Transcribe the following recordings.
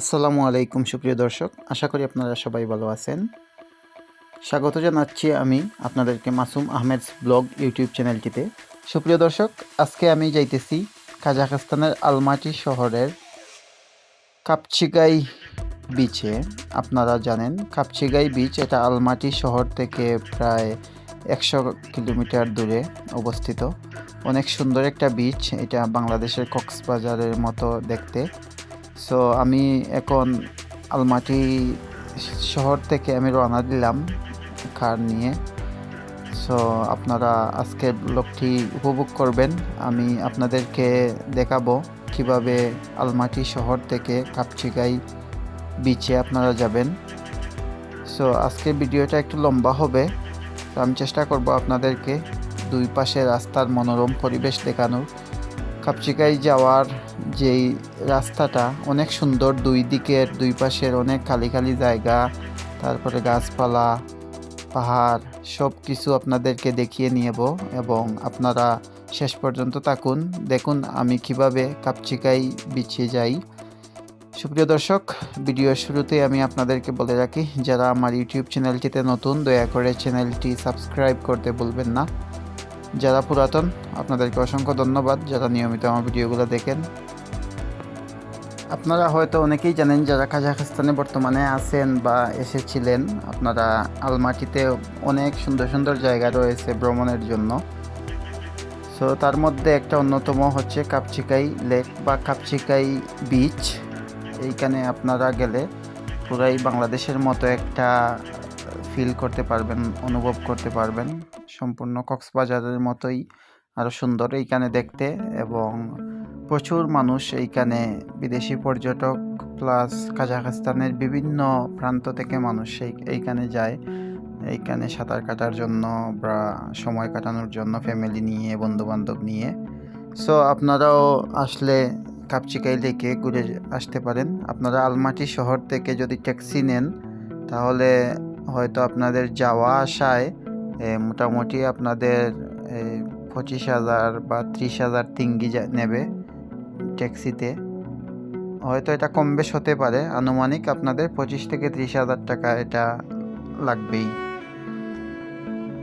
আসসালামু আলাইকুম, সুপ্রিয় দর্শক। আশা করি আপনারা সবাই ভালো আছেন। স্বাগত জানাচ্ছি আমি আপনাদেরকে মাসুম আহমেদ ব্লগ ইউটিউব চ্যানেলটিতে। সুপ্রিয় দর্শক, আজকে আমি যাইতেছি কাজাখস্তানের আলমাটি শহরের কাপচিগাই বিচে আপনারা জানেন, কাপচিগাই বিচ এটা আলমাটি শহর থেকে প্রায় একশো কিলোমিটার দূরে অবস্থিত। অনেক সুন্দর একটা বিচ এটা বাংলাদেশের কক্সবাজারের মতো দেখতে। সো আমি এখন আলমাটি শহর থেকে আমি রওনা দিলাম কার নিয়ে। সো আপনারা আজকের ব্লগটি উপভোগ করবেন। আমি আপনাদেরকে দেখাবো কীভাবে আলমাটি শহর থেকে কাপচিগাই বিচে আপনারা যাবেন। সো আজকের ভিডিওটা একটু লম্বা হবে। তো আমি চেষ্টা করব আপনাদেরকে দুই পাশে রাস্তার মনোরম পরিবেশ দেখানোর। কাপচিকাই যাওয়ার যেই রাস্তাটা, অনেক সুন্দর দুই দিকের, দুই পাশের অনেক খালি খালি জায়গা, তারপরে গাছপালা, পাহাড় সব কিছু আপনাদেরকে দেখিয়ে নিয়েব এবং আপনারা শেষ পর্যন্ত থাকুন। দেখুন আমি কীভাবে কাপচিকাই বিছিয়ে যাই। সুপ্রিয় দর্শক, ভিডিওর শুরুতে আমি আপনাদেরকে বলে রাখি, যারা আমার ইউটিউব চ্যানেলটিতে নতুন, দয়া করে চ্যানেলটি সাবস্ক্রাইব করতে ভুলবেন না। যারা পুরাতন, আপনাদেরকে অসংখ্য ধন্যবাদ যারা নিয়মিত আমার ভিডিওগুলো দেখেন। আপনারা হয়তো অনেকেই জানেন যারা কাজাখস্তানে বর্তমানে আছেন বা এসেছিলেন, আপনারা আলমাটিতে অনেক সুন্দর সুন্দর জায়গা রয়েছে ভ্রমণের জন্য। সো তার মধ্যে একটা অন্যতম হচ্ছে কাপচিকাই লেক বা কাপচিকাই বিচ এইখানে আপনারা গেলে পুরাই বাংলাদেশের মতো একটা ফিল করতে পারবেন, অনুভব করতে পারবেন। সম্পূর্ণ কক্সবাজারের মতোই আরও সুন্দর এইখানে দেখতে এবং প্রচুর মানুষ এইখানে বিদেশি পর্যটক প্লাস কাজাখস্তানের বিভিন্ন প্রান্ত থেকে মানুষ এই, এইখানে যায়। এইখানে সাঁতার কাটার জন্য বা সময় কাটানোর জন্য ফ্যামিলি নিয়ে, বন্ধুবান্ধব নিয়ে। সো আপনারাও আসলে কাপচিকাই লেকে ঘুরে আসতে পারেন। আপনারা আলমাটি শহর থেকে যদি ট্যাক্সি নেন, তাহলে হয়তো আপনাদের যাওয়া আসায় মোটামুটি আপনাদের পঁচিশ হাজার বা ত্রিশ হাজার তিঙ্গি নেবে ট্যাক্সিতে। হয়তো এটা কম বেশ হতে পারে। আনুমানিক আপনাদের পঁচিশ থেকে ত্রিশ হাজার টাকা এটা লাগবেই।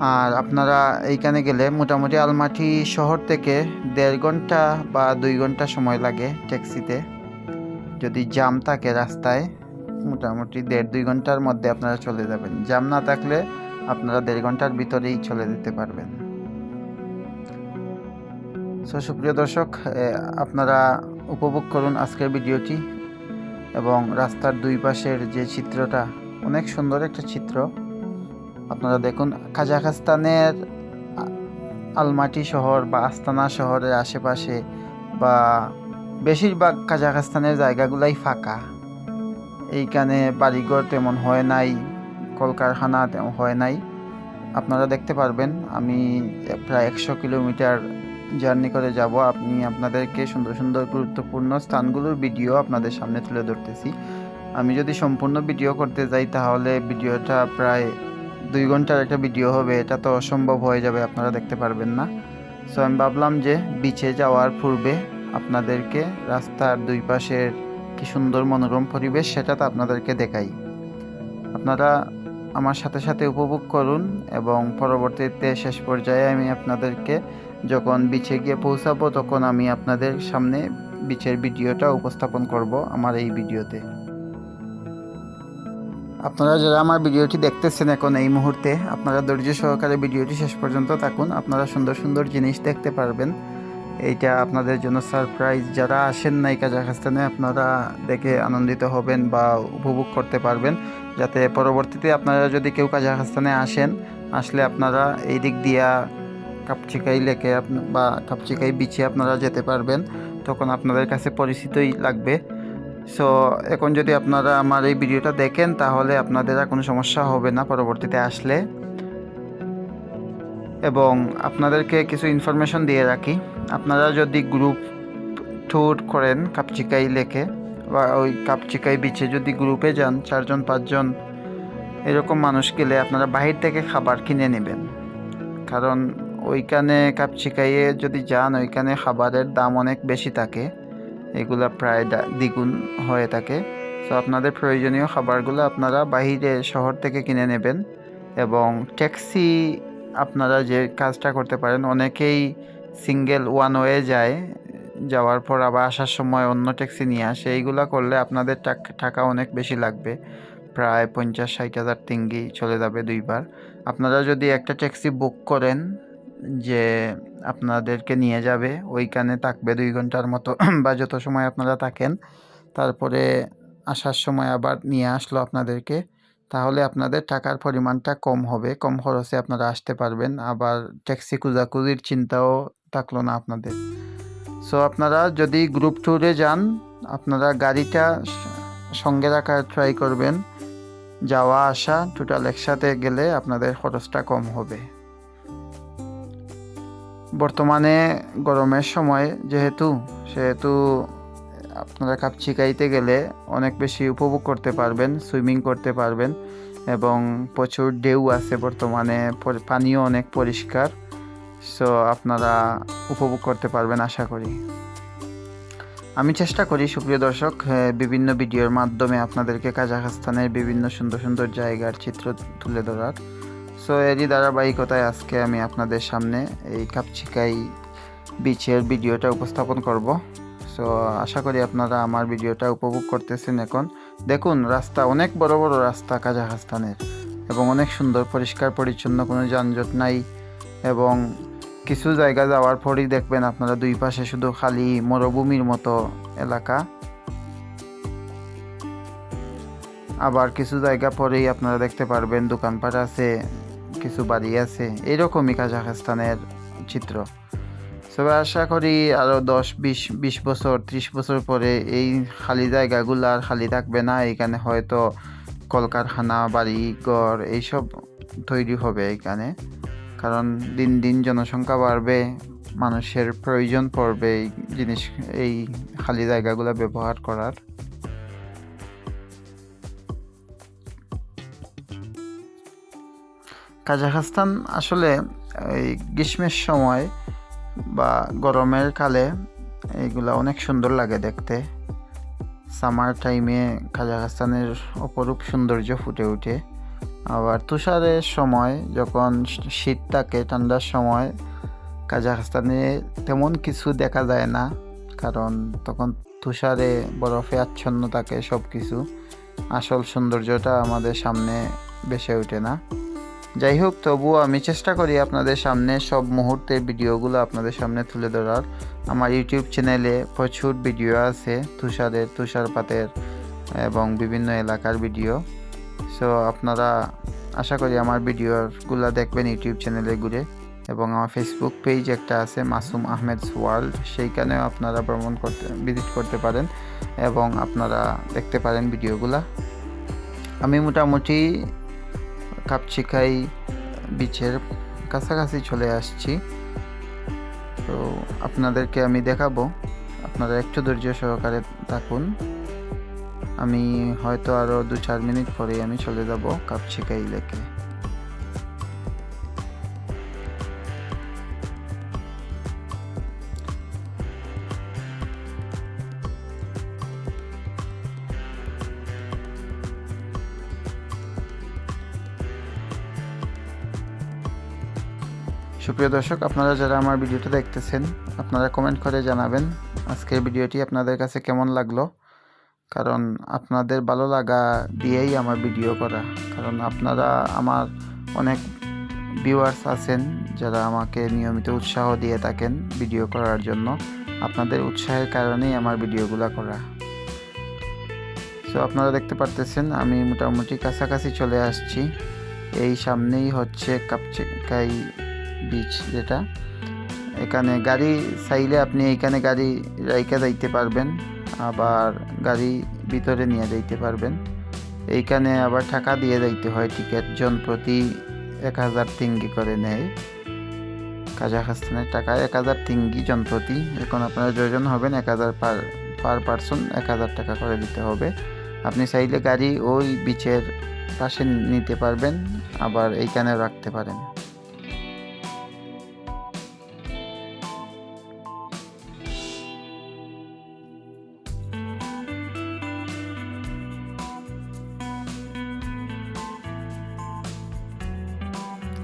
আর আপনারা এইখানে গেলে মোটামুটি আলমাটি শহর থেকে দেড় ঘণ্টা বা দুই ঘণ্টা সময় লাগে ট্যাক্সিতে। যদি জাম থাকে রাস্তায়, মোটামুটি দেড় দুই ঘণ্টার মধ্যে আপনারা চলে যাবেন। জাম না থাকলে আপনারা দেড় ঘণ্টার ভিতরেই চলে যেতে পারবেন। সো সুপ্রিয় দর্শক আপনারা উপভোগ করুন আজকের ভিডিওটি এবং রাস্তার দুই পাশের যে চিত্রটা, অনেক সুন্দর একটা চিত্র। আপনারা দেখুন, কাজাখস্তানের আলমাটি শহর বা আস্তানা শহরের আশেপাশে বা বেশিরভাগ কাজাখস্তানের জায়গাগুলাই ফাঁকা। এইখানে বাড়িঘর তেমন হয় নাই। কলকারখানা হয় নাই। আপনারা দেখতে পারবেন, আমি প্রায় একশো কিলোমিটার জার্নি করে যাব। আপনি আপনাদেরকে সুন্দর সুন্দর গুরুত্বপূর্ণ স্থানগুলোর ভিডিও আপনাদের সামনে তুলে ধরতেছি। আমি যদি সম্পূর্ণ ভিডিও করতে যাই, তাহলে ভিডিওটা প্রায় দুই ঘণ্টার একটা ভিডিও হবে। এটা তো অসম্ভব হয়ে যাবে, আপনারা দেখতে পারবেন না। সো আমি ভাবলাম যে বিচে যাওয়ার পূর্বে আপনাদেরকে রাস্তার দুই পাশের কি সুন্দর মনোরম পরিবেশ সেটা তো আপনাদেরকে দেখাই। আপনারা আমার সাথে সাথে উপভোগ করুন এবং পরবর্তীতে শেষ পর্যায়ে আমি আপনাদেরকে যখন বিচে গিয়ে পৌঁছাবো, তখন আমি আপনাদের সামনে বিচের ভিডিওটা উপস্থাপন করব আমার এই ভিডিওতে। আপনারা যারা আমার ভিডিওটি দেখতেছেন এখন এই মুহূর্তে, আপনারা ধৈর্য সহকারে ভিডিওটি শেষ পর্যন্ত থাকুন। আপনারা সুন্দর সুন্দর জিনিস দেখতে পারবেন। এইটা আপনাদের জন্য সারপ্রাইজ যারা আসেন নাই কাজাখস্তানে, আপনারা দেখে আনন্দিত হবেন বা উপভোগ করতে পারবেন। যাতে পরবর্তীতে আপনারা যদি কেউ কাজাখস্তানে আসেন, আসলে আপনারা এই দিক দিয়া কাপচিকাই লেকে বা কাপচিকাই বিচে আপনারা যেতে পারবেন। তখন আপনাদের কাছে পরিচিতই লাগবে। সো এখন যদি আপনারা আমার এই ভিডিওটা দেখেন, তাহলে আপনাদের আর কোনো সমস্যা হবে না পরবর্তীতে আসলে। এবং আপনাদেরকে কিছু ইনফরমেশন দিয়ে রাখি। আপনারা যদি গ্রুপ ট্যুর করেন কাপচিকাই লেকে বা ওই কাপচিকাই বিচে যদি গ্রুপে যান, চারজন, পাঁচজন, এরকম মানুষ গেলে আপনারা বাহির থেকে খাবার কিনে নেবেন। কারণ ওইখানে কাপচিকাইয়ে যদি যান, ওইখানে খাবারের দাম অনেক বেশি থাকে। এগুলা প্রায় দ্বিগুণ হয়ে থাকে। তো আপনাদের প্রয়োজনীয় খাবারগুলো আপনারা বাহিরে শহর থেকে কিনে নেবেন এবং ট্যাক্সি আপনারা যে কাজটা করতে পারেন, অনেকেই সিঙ্গেল ওয়ান ওয়ে যায়, যাওয়ার পর আবার আসার সময় অন্য ট্যাক্সি নিয়ে আসে। এইগুলো করলে আপনাদের টাক- অনেক বেশি লাগবে। প্রায় পঞ্চাশ, ষাট হাজার তিঙ্গি চলে যাবে দুইবার। আপনারা যদি একটা ট্যাক্সি বুক করেন যে আপনাদেরকে নিয়ে যাবে, ওইখানে থাকবে দুই ঘণ্টার মতো, বা যত সময় আপনারা থাকেন, তারপরে আসার সময় আবার নিয়ে আসলো আপনাদেরকে। তাহলে আপনাদের টাকার পরিমাণটা কম হবে, কম খরচে আপনারা আসতে পারবেন। আবার ট্যাক্সি খোঁজাখুঁজির চিন্তাও থাকল না আপনাদের। সো আপনারা যদি গ্রুপ ট্যুরে যান, আপনারা গাড়িটা সঙ্গে রাখার ট্রাই করবেন। যাওয়া, আসা টোটাল একসাথে গেলে আপনাদের খরচটা কম হবে। বর্তমানে গরমের সময় যেহেতু, সেহেতু আপনারা কাপচিকাইতে গেলে অনেক বেশি উপভোগ করতে পারবেন, সুইমিং করতে পারবেন এবং প্রচুর ঢেউ আছে বর্তমানে পানিও অনেক পরিষ্কার, সো আপনারা উপভোগ করতে পারবেন আশা করি। আমি চেষ্টা করি, সুপ্রিয় দর্শক বিভিন্ন ভিডিওর মাধ্যমে আপনাদেরকে কাজাখস্তানের বিভিন্ন সুন্দর সুন্দর জায়গার চিত্র তুলে ধরার। সো এরই ধারাবাহিকতায় আজকে আমি আপনাদের সামনে এই কাপচিকাই বিচের ভিডিওটা উপস্থাপন করব। সো আশা করি আপনারা আমার ভিডিওটা উপভোগ করতেছেন এখন। দেখুন, রাস্তা অনেক বড় বড় রাস্তা কাজাখস্তানের এবং অনেক সুন্দর, পরিষ্কার, পরিচ্ছন্ন, কোনো যানজট নাই এবং কিছু জায়গা যাওয়ার পরই দেখবেন আপনারা দুই পাশে শুধু খালি মরুভূমির মতো এলাকা। আবার কিছু জায়গা পরেই আপনারা দেখতে পারবেন দোকানপাট আছে, কিছু বাড়ি আছে, এরকমই কাজাখস্তানের চিত্র। সবাই আশা করি আরও দশ, বিশ বিশ বছর, ত্রিশ বছর পরে এই খালি জায়গাগুলো আর খালি থাকবে না। এখানে হয়তো কলকারখানা বাড়ি ঘর এইসব তৈরি হবে এখানে। কারণ দিন দিন জনসংখ্যা বাড়বে, মানুষের প্রয়োজন পড়বে এই জিনিস, এই খালি জায়গাগুলো ব্যবহার করার। কাজাখস্তান আসলে এই গ্রীষ্মের সময় বা গরমের কালে এইগুলা অনেক সুন্দর লাগে দেখতে। সামার টাইমে কাজাখস্তানের অপরূপ সৌন্দর্য ফুটে ওঠে। আবার তুষারের সময় যখন শীত থাকে, ঠান্ডার সময় কাজাখস্তানে তেমন কিছু দেখা যায় না। কারণ তখন তুষারে বরফে আচ্ছন্ন থাকে সব কিছু আসল সৌন্দর্যটা আমাদের সামনে বেসে ওঠে না। যাই হোক তবুও আমি চেষ্টা করি আপনাদের সামনে সব মুহূর্তের ভিডিওগুলো আপনাদের সামনে তুলে ধরার। আমার ইউটিউব চ্যানেলে প্রচুর ভিডিও আছে, তুষারের, তুষারপাতের এবং বিভিন্ন এলাকার ভিডিও। সো আপনারা আশা করি আমার ভিডিওগুলো দেখবেন ইউটিউব চ্যানেলে ঘুরে। এবং আমার ফেসবুক পেজ একটা আছে, মাসুম আহমেদ ওয়ার্ল্ড। সেইখানেও আপনারা ভ্রমণ করতে ভিজিট করতে পারেন এবং আপনারা দেখতে পারেন ভিডিওগুলা। আমি মোটামুটি কাপচিকাই বিচের কাছাকাছি চলে আসছি। তো আপনাদেরকে আমি দেখাবো। আপনারা একটু ধৈর্য সহকারে থাকুন। আমি হয়তো আরও দু চার মিনিট পরেই আমি চলে যাব কাপচিকাই লেকে। সুপ্রিয় দর্শক, আপনারা যারা আমার ভিডিওটা দেখতেছেন, আপনারা কমেন্ট করে জানাবেন আজকের ভিডিওটি আপনাদের কাছে কেমন লাগল। কারণ আপনাদের ভালো লাগা দিয়েই আমার ভিডিও করা। কারণ আপনারা আমার অনেক ভিউয়ার্স আছেন, যারা আমাকে নিয়মিত উৎসাহ দিয়ে থাকেন ভিডিও করার জন্য। আপনাদের উৎসাহের কারণেই আমার ভিডিওগুলো করা। সো আপনারা দেখতে পারতেছেন, আমি মোটামুটি কাছাকাছি চলে আসছি। এই সামনেই হচ্ছে কাপচিকাই বিচ যেটা, এখানে গাড়ি চাইলে আপনি এইখানে গাড়ি রাইকা যাইতে পারবেন, আবার গাড়ি ভিতরে নিয়ে যাইতে পারবেন। এইখানে আবার টাকা দিয়ে যাইতে হয় টিকিট জন প্রতি এক হাজার তিঙ্গি করে নেয়। কাজাখস্তানের টাকা এক হাজার তিঙ্গি জন প্রতি, এখন আপনারা যজন হবেন এক হাজার পার পার পার্সন এক হাজার টাকা করে দিতে হবে। আপনি চাইলে গাড়ি ওই বিচের পাশে নিতে পারবেন, আবার এইখানেও রাখতে পারেন।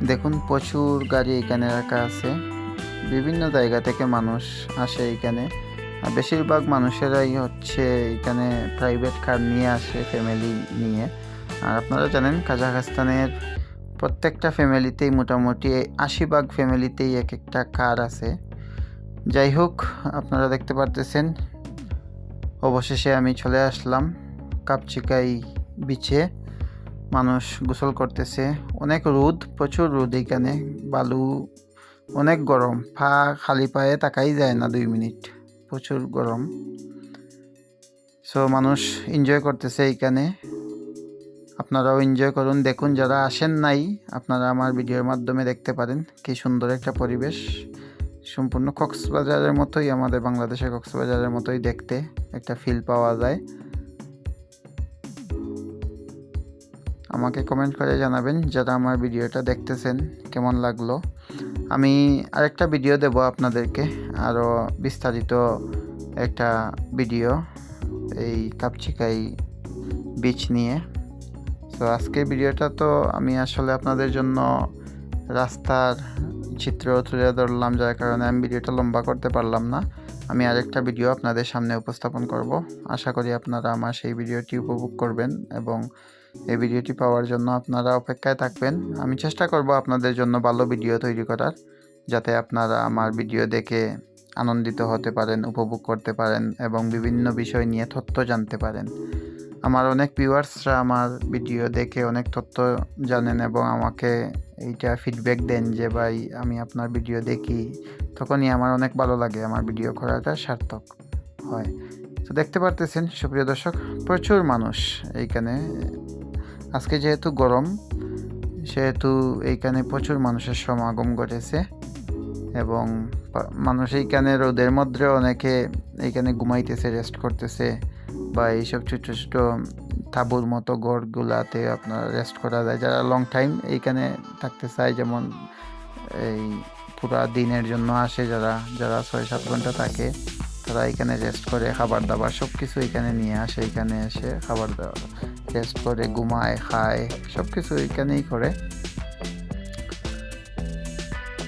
দেখুন, প্রচুর গাড়ি এখানে রাখা আছে। বিভিন্ন জায়গা থেকে মানুষ আসে এখানে। বেশিরভাগ মানুষেরাই হচ্ছে এখানে প্রাইভেট কার নিয়ে আসে ফ্যামিলি নিয়ে। আর আপনারা জানেন, কাজাখস্তানের প্রত্যেকটা ফ্যামিলিতেই মোটামুটি আশি ভাগ ফ্যামিলিতেই এক একটা কার আছে। যাই হোক, আপনারা দেখতে পারতেছেন, অবশেষে আমি চলে আসলাম কাপচিকাই বিচে। মানুষ গোসল করতেছে। অনেক রোদ, প্রচুর রোদ এখানে, বালু, অনেক গরম। পা খালি পায়ে তাকাই যায় না দুই মিনিট, প্রচুর গরম। সো মানুষ এনজয় করতেছে এইখানে আপনারাও এনজয় করুন, দেখুন, যারা আসেন নাই, আপনারা আমার ভিডিওর মাধ্যমে দেখতে পারেন কি সুন্দর একটা পরিবেশ। সম্পূর্ণ কক্সবাজারের মতোই, আমাদের বাংলাদেশের কক্সবাজারের মতোই দেখতে, একটা ফিল পাওয়া যায়। আমাকে কমেন্ট করে জানাবেন যারা আমার ভিডিওটা দেখতেছেন, কেমন লাগল? আমি আরেকটা ভিডিও দেব আপনাদেরকে আরও বিস্তারিত একটা ভিডিও এই কাপচিকাই বিচ নিয়ে। তো আজকের ভিডিওটা তো আমি আসলে আপনাদের জন্য রাস্তার চিত্র তুলে ধরলাম, যার কারণে আমি ভিডিওটা লম্বা করতে পারলাম না। আমি আরেকটা ভিডিও আপনাদের সামনে উপস্থাপন করব। আশা করি আপনারা আমার সেই ভিডিওটি উপভোগ করবেন এবং এই ভিডিওটি পাওয়ার জন্য আপনারা অপেক্ষায় থাকবেন। আমি চেষ্টা করব আপনাদের জন্য ভালো ভিডিও তৈরি করার, যাতে আপনারা আমার ভিডিও দেখে আনন্দিত হতে পারেন, উপভোগ করতে পারেন এবং বিভিন্ন বিষয় নিয়ে তথ্য জানতে পারেন। আমার অনেক ভিউয়ার্সরা আমার ভিডিও দেখে অনেক তথ্য জানেন এবং আমাকে এইটা ফিডব্যাক দেন যে, ভাই, আমি আপনার ভিডিও দেখি। তখনই আমার অনেক ভালো লাগে, আমার ভিডিও করাটা সার্থক হয়। তো দেখতে পারতেছেন, সুপ্রিয় দর্শক, প্রচুর মানুষ এইখানে আজকে যেহেতু গরম, সেহেতু এইখানে প্রচুর মানুষের সমাগম ঘটেছে এবং মানুষ এইখানে রোদের মধ্যে অনেকে এইখানে ঘুমাইতেছে রেস্ট করতেছে বা এইসব ছোট ছোট তাঁবুর মতো ঘরগুলাতে আপনার রেস্ট করা যায়। যারা লং টাইম এইখানে থাকতে চায়, যেমন এই পুরা দিনের জন্য আসে যারা যারা ছয় সাত ঘণ্টা থাকে, তারা এখানে রেস্ট করে, খাবার দাবার সব কিছু এখানে নিয়ে আসে এখানে এসে খাবার দাবার রেস্ট করে, ঘুমায়, খায় সব কিছু এখানেই করে।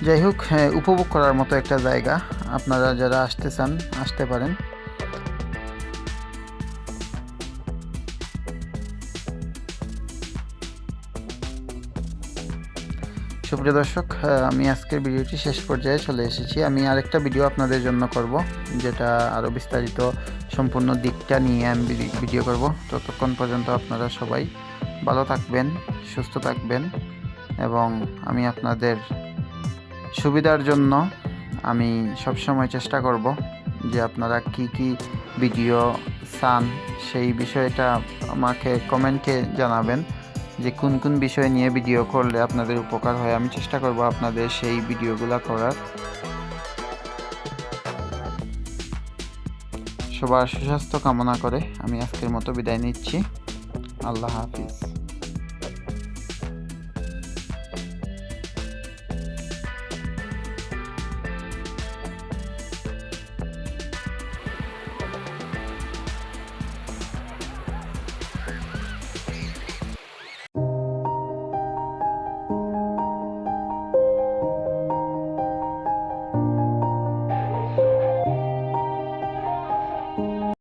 যাই হোক উপভোগ করার মতো একটা জায়গা। আপনারা যারা আসতে চান, আসতে পারেন। সুপ্রিয় দর্শক আমি আজকের ভিডিওটি শেষ পর্যায়ে চলে এসেছি। আমি আরেকটা ভিডিও আপনাদের জন্য করব, যেটা আরও বিস্তারিত সম্পূর্ণ দিকটা নিয়ে আমি ভিডিও করব। ততক্ষণ পর্যন্ত আপনারা সবাই ভালো থাকবেন, সুস্থ থাকবেন এবং আমি আপনাদের সুবিধার জন্য আমি সবসময় চেষ্টা করব যে আপনারা কি কি ভিডিও চান সেই বিষয়টা আমাকে কমেন্টে জানাবেন যে কোন কোন বিষয় নিয়ে ভিডিও করলে আপনাদের উপকার হয়। আমি চেষ্টা করব আপনাদের সেই ভিডিওগুলো করার। সবার সুস্বাস্থ্য কামনা করে আমি আজকের মতো বিদায় নিচ্ছি। আল্লাহ হাফিজ।